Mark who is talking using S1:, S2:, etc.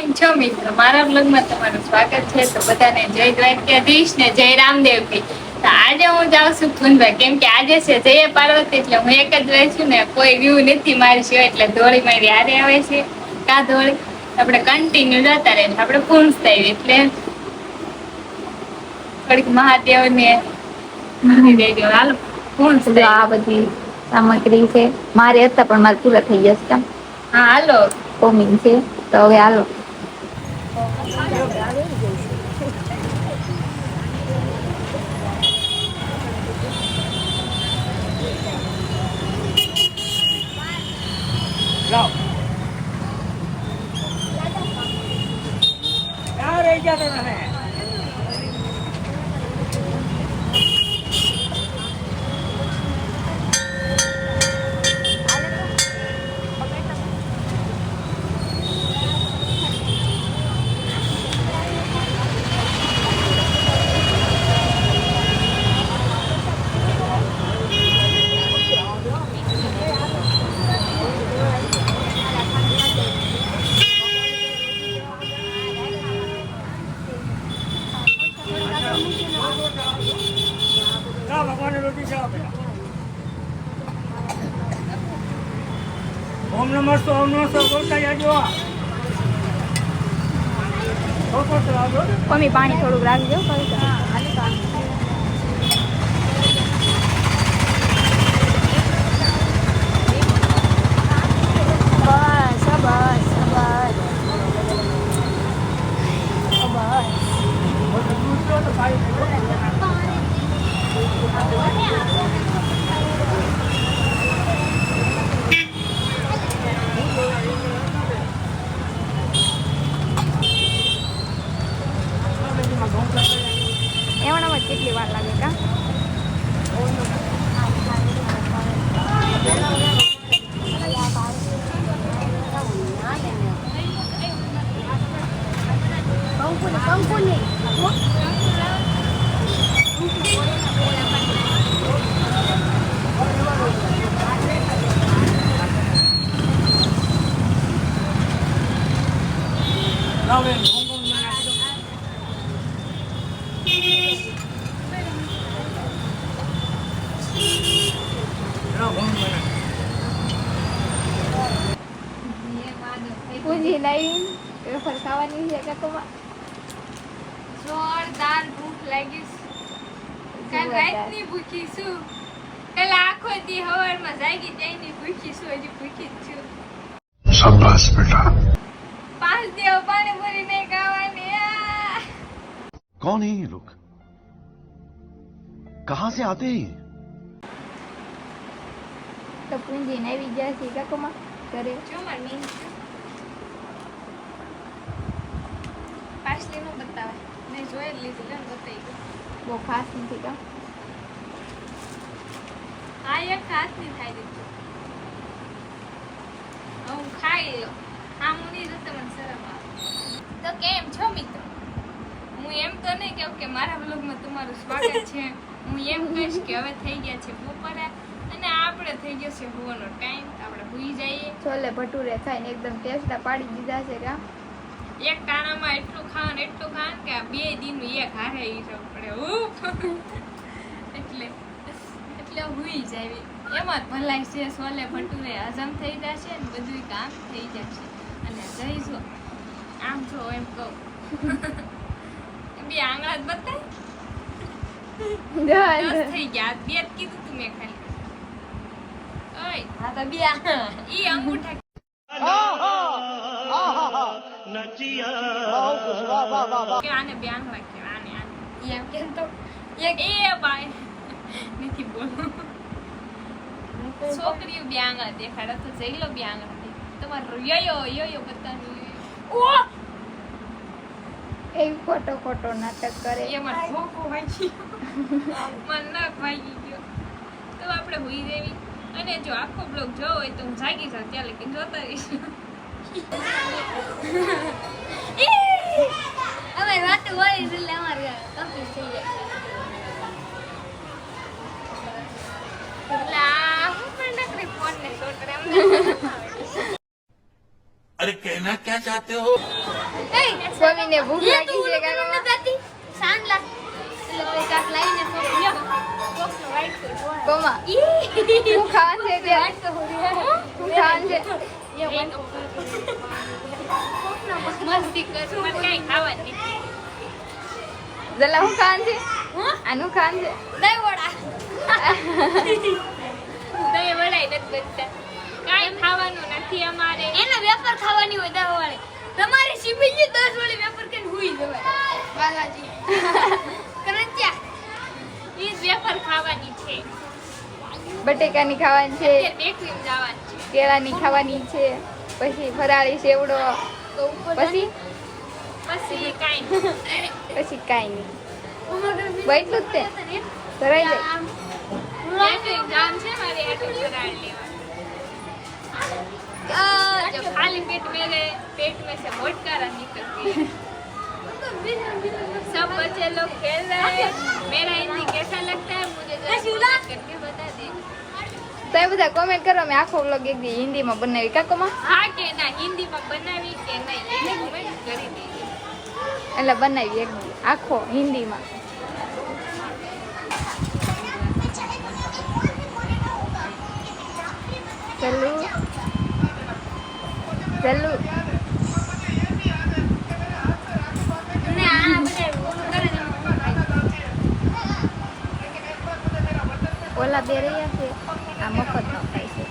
S1: કેમ છો મિત્રો? મારા બ્લોગમાં તમારું સ્વાગત છે. તો બધાને જય દ્વારકાધીશ ને જય રામદેવજી. તો આજે હું જાઉં છું ફૂનભાઈ કેમ કે આજે છે જય પાર્વતી એટલે હું એક જ રહી છું ને કોઈ વ્યૂ નથી મારી સિવાય એટલે ધોળી મારી હારે આવે છે. કા ધોળી? આપણે કન્ટિન્યુ જતા રહે આપણે પૂર્ણ આવીએ એટલે થોડીક મહાદેવને માની દેજો. હાલો પૂર્ણ
S2: આ બધી સામગ્રી છે. મારે હતા પણ મારે પૂરા થઈ જશે
S1: હા હાલો.
S2: કોમિંગ છે. તો હવે હાલો.
S3: જાઓ ક્યાં રહી ગયા તમે જાઓ ઓમ નમઃ સો ઓમ નમઃ સો બોલતા જાજો
S2: મમ્મી પાણી થોડુંક રાખજો કેટલી વાર લાગે કા
S3: જાઓ બેન
S2: પૂજી લઈ વેફર ખાવાની છે કે તો
S1: જોરદાર ભૂખ લાગી છે કાલ રાતની ભૂખી છું કાલ આખો દી હવારમાં જાગી ત્યાંની ભૂખી છું હજી ભૂખી જ છું
S4: शाबाश बेटा
S1: પાંચ દિવસ પાણીપુરી નહીં ખાવાની આ.
S4: कौन है ये लोग कहां से आते हैं ये?
S2: તો પૂંજી ને આવી ગયા છે કાકોમાં ઘરે
S1: જો માર પાછલી નું બતાવે. મેં જોઈ જ લીધું ને બતાવી દઉં
S2: બહુ ખાસ નથી કા
S1: આ એક ખાસની થાય દીધું. હું ખાઈ લો આમ હું નહીં જતો મને શરમ આવે. તો કેમ છો મિત્રો? હું એમ તો નહીં કહું કે મારા બ્લોગમાં તમારું સ્વાગત છે. હું એમ કહીશ કે હવે થઈ ગયા છે બપોરે અને આપણે થઈ ગયો છે હોવાનો ટાઈમ. આપણે ભૂલી જઈએ.
S2: છોલે ભટુરે ખાઈને એકદમ ટેસ્ટા પાડી દીધા છે કા.
S1: એક ટાણામાં એટલું ખાવાનું એટલું ખાવાનું કે આ બે દિન એક હારે ઈ જવું પડે. ઉફ. એટલે એટલે હુઈ જાય એમાં જ ભલાઈ છે સોલે ભટુરે હજમ થઈ જશે ને બધું કામ થઈ જશે. અને જઈશું આમ જો એમ કહું. બે આંગળા જ બતાય. થઈ ગયા. બે જ કીધું તું મેં ખાલી. ઓય.
S2: હા તો બે
S1: ઈ અંગૂઠા આને બે આંગળા આને આને.
S2: એમ કેમ તો
S1: એક એ બાય. નથી છોકરીઓ તો જઈ લો તમારો.
S2: એ ખોટો ખોટો નાટક કરે.
S1: એમાં ધોકો વાગી ગયો. મન નખ વાગી ગયો. તો આપણે હુઈ દેવી અને જો આખો બ્લોગ જોવો હોય તો હું જાગી જાઉં ત્યાં લગી જોતા રહીશું.
S2: અમે વાત હોય એટલે અમારે કમ્પ્લીટ થઈ જાય
S1: એટલે આ હું પણ નકરી ફોન ને શોટ કરે અમને
S5: अरे कहना क्या चाहते हो
S2: સ્વામીને ભૂખ લાગી છે કાકા
S1: સાંજલા એટલે તો કાક લાવીને કોકનો વાઈટ કોટ
S2: કોમા હું ખાવાનું છે ત્યારે હું ખાવાનું છે
S1: મસ્તી કર કઈ ખાવાની?
S2: જલા હું ખાન છે? આનું ખાન છે?
S1: દહીં વડા દહીં વડા નથી બચતા કાંઈ ખાવાનું નથી અમારે. એને વેપાર ખાવાની હોય દહીં વાળી તમારે ગઈ દસ વાળી વેપાર કરીને હુઈ જવાય. બાલાજી. કરંચા એ વેપાર ખાવાની છે.
S2: બટેકાની ખાવાની છે.
S1: બેકરી જવાની.
S2: કેળાની ખાવાની છે પછી ફરાળી સેવડો
S1: તો ઉપર
S2: પછી
S1: પછી કાંઈ નહીં.
S2: પછી કાંઈ નહીં બસ એટલું જ તે ધરાઈ જાય
S1: બેકરીમાં જવાનું છે મારે એટલે ફરાળ લેવા जो खाली पेट मेरे पेट में से मोटकारा निकलती है सब बच्चे लोग खेल रहे हैं मेरा हिंदी कैसा लगता है मुझे जरा comment करके बता दे
S2: તો એ બધા કોમેન્ટ કરો મેં આખો વ્લોગ એક દી હિન્દીમાં બનાવી. કાકોમાં?
S1: હા કે ના હિન્દીમાં બનાવી કે નહીં comment કરી દીધી
S2: એટલે બનાવી એક દી આખો હિન્દીમાં. ચલુ. ચલું. ઓલા બે રહ્યા છે. આ મફત નો ખાય છે.